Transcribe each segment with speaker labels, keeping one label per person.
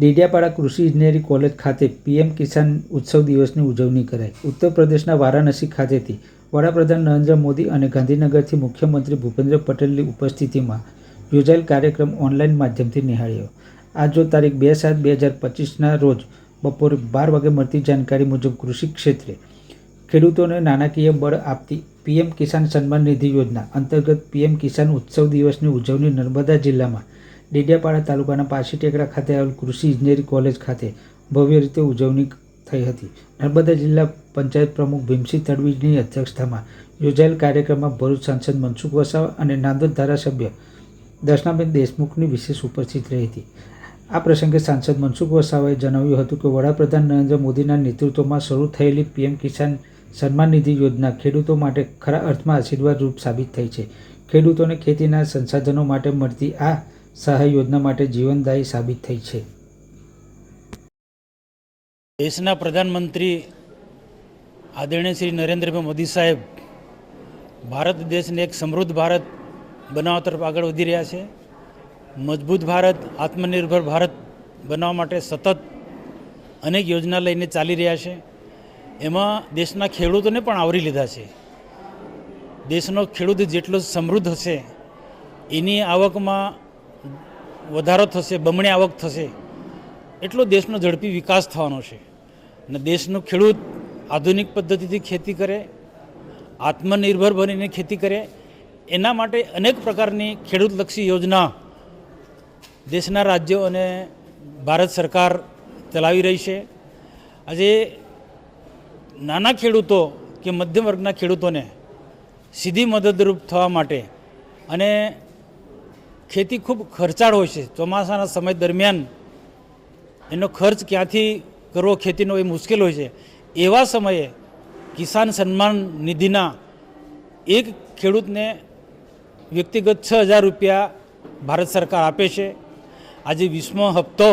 Speaker 1: ડેડિયાપાડા કૃષિ ઇજનેરી કોલેજ ખાતે પીએમ કિસાન ઉત્સવ દિવસની ઉજવણી કરાઈ. ઉત્તર પ્રદેશના વારાણસી ખાતેથી વડાપ્રધાન નરેન્દ્ર મોદી અને ગાંધીનગરથી મુખ્યમંત્રી ભૂપેન્દ્ર પટેલની ઉપસ્થિતિમાં યોજાયેલ કાર્યક્રમ ઓનલાઈન માધ્યમથી નિહાળ્યો. આજો તારીખ બે સાત બે હજાર પચીસના રોજ બપોરે બાર વાગે મળતી જાણકારી મુજબ કૃષિ ક્ષેત્રે ખેડૂતોને નાણાકીય બળ આપતી પીએમ કિસાન સન્માન નિધિ યોજના અંતર્ગત પીએમ કિસાન ઉત્સવ દિવસની ઉજવણી નર્મદા જિલ્લામાં ડેડિયાપાડા તાલુકાના પાછી ટેકરા ખાતે આવેલ કૃષિ ઇજનેરી કોલેજ ખાતે ભવ્ય રીતે ઉજવણી થઈ હતી. નર્મદા જિલ્લા પંચાયત પ્રમુખ ભીમસિંહ તડવીની અધ્યક્ષતામાં યોજાયેલ કાર્યક્રમમાં ભરૂચ સાંસદ મનસુખ વસાવા અને નાંદોદ ધારાસભ્ય દર્શનાબેન દેશમુખની વિશેષ ઉપસ્થિત રહી હતી. આ પ્રસંગે સાંસદ મનસુખ વસાવાએ જણાવ્યું હતું કે વડાપ્રધાન નરેન્દ્ર મોદીના નેતૃત્વમાં શરૂ થયેલી પીએમ કિસાન સન્માન નિધિ યોજના ખેડૂતો માટે ખરા અર્થમાં આશીર્વાદરૂપ સાબિત થઈ છે. ખેડૂતોને ખેતીના સંસાધનો માટે મળતી આ સહાય યોજના માટે જીવનદાયી સાબિત થઈ છે.
Speaker 2: દેશના પ્રધાનમંત્રી આદરણીય શ્રી નરેન્દ્રભાઈ મોદી સાહેબ ભારત દેશને એક સમૃદ્ધ ભારત બનાવવા તરફ આગળ વધી રહ્યા છે. મજબૂત ભારત, આત્મનિર્ભર ભારત બનાવવા માટે સતત અનેક યોજના લઈને ચાલી રહ્યા છે. એમાં દેશના ખેડૂતોને પણ આવરી લીધા છે. દેશનો ખેડૂત જેટલો સમૃદ્ધ હશે, એની આવકમાં વધારો થશે, બમણી આવક થશે, એટલો દેશનો ઝડપી વિકાસ થવાનો છે. અને દેશનો ખેડૂત આધુનિક પદ્ધતિથી ખેતી કરે, આત્મનિર્ભર બનીને ખેતી કરે, એના માટે અનેક પ્રકારની ખેડૂતલક્ષી યોજના દેશના રાજ્યો અને ભારત સરકાર ચલાવી રહી છે. આજે નાના ખેડૂતો કે મધ્યમ વર્ગના ખેડૂતોને સીધી મદદરૂપ થવા માટે અને ખેતી ખૂબ ખર્ચાળ હોય છે. ચોમાસાના સમય દરમિયાન એનો ખર્ચ ક્યાંથી કરવો ખેતીનો એ મુશ્કેલ હોય છે. એવા સમયે કિસાન સન્માન નિધિના એક ખેડૂતને વ્યક્તિગત છ હજાર રૂપિયા ભારત સરકાર આપે છે. આજે વીસમો હપ્તો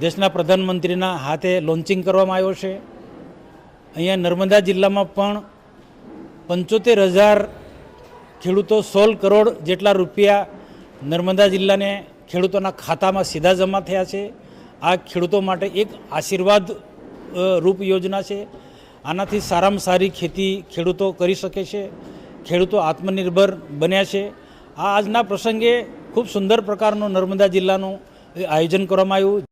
Speaker 2: દેશના પ્રધાનમંત્રીના હાથે લોન્ચિંગ કરવામાં આવ્યો છે. અહીંયા નર્મદા જિલ્લામાં પણ પંચોતેર હજાર ખેડૂતો સોળ કરોડ જેટલા રૂપિયા નર્મદા જિલ્લાને ખેડૂતોના ખાતામાં સીધા જમા થયા છે. આ ખેડૂતો માટે એક આશીર્વાદ રૂપ યોજના છે. આનાથી સારામાં સારી ખેતી ખેડૂતો કરી શકે છે. ખેડૂતો આત્મનિર્ભર બન્યા છે. આ આજના પ્રસંગે ખૂબ સુંદર પ્રકારનું નર્મદા જિલ્લાનું આયોજન કરવામાં આવ્યું.